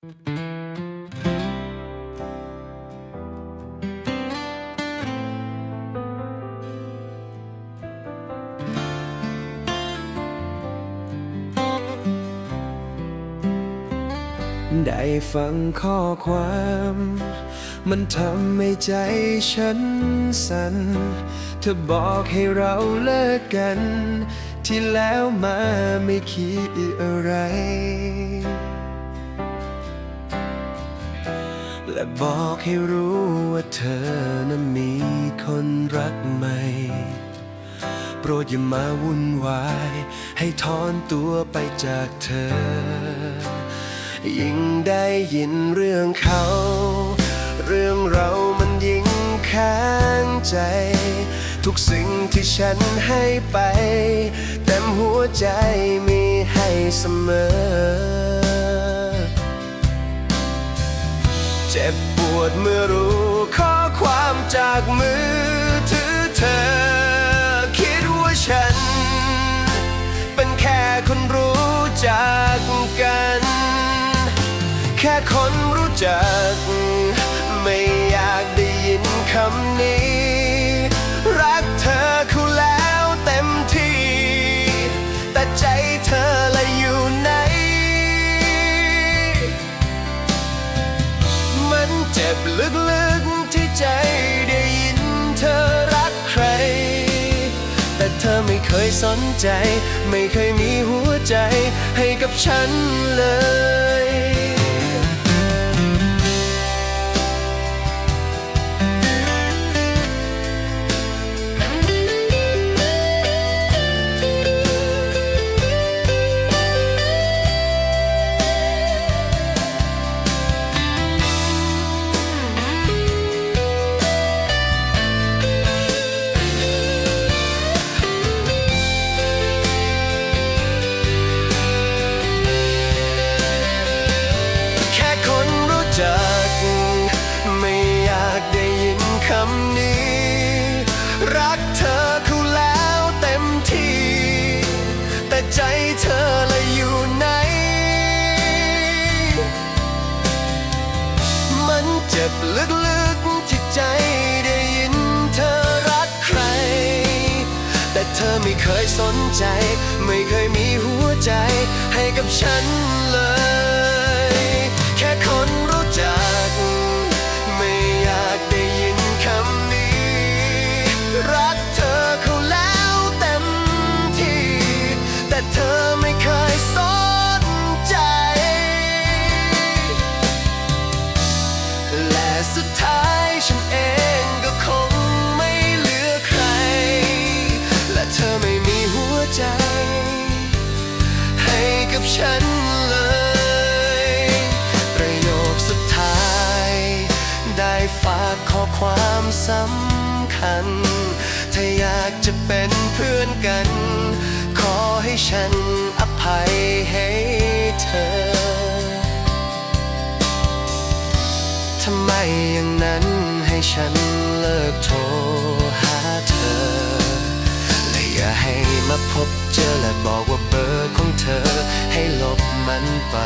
ได้ฟังข้อความ มันทำให้ใจฉันสัน่นเธอบอกให้เราเลิกกัน ที่แล้วมาไม่คิดอะไร และบอกให้รู้ว่าเธอนั้นมีคนรักใหม่ โปรดอย่ามาวุ่นวาย ให้ถอนตัวไปจากเธอ ยิ่งได้ยินเรื่องเขา เรื่องเรามันยิ่งค้างใจ ทุกสิ่งที่ฉันให้ไป เต็มหัวใจมีให้เสมอ จ็บปวดเมื่อรู้ข้อความจากมือถือเธอ คิดว่าฉัน เป็นแค่คนรู้จักกัน แค่คนรู้จัก ไม่อยากได้ยินคำนี้ สนใจ ไม่เคยมีหัวใจให้กับฉันเลย จัก ไม่อยากได้ยินคำนี้ รักเธอเขาแล้วเต็มที่ แต่ใจเธอละอยู่ไหน มันเจ็บลึกๆที่ใจได้ยินเธอรักใคร แต่เธอไม่เคยสนใจ ไม่เคยมีหัวใจให้กับฉันเลย แค่คนรู้ จัก ไม่อยากได้ยินคำนี้ รักเธอเขาแล้วเต็มที่ แต่เธอไม่เคยสนใจ และสุดท้ายฉันเองก็คงไม่เหลือใคร และเธอไม่มีหัวใจ ให้กับฉัน สำคัญ ถ้าอยากจะเป็นเพื่อนกัน ขอให้ฉันอภัยให้เธอทำไมอย่างนั้นให้ฉันเลิกโทรหาเธอ และอย่าให้มาพบเจอและบอกว่าเบอร์ของเธอให้ลบมันไป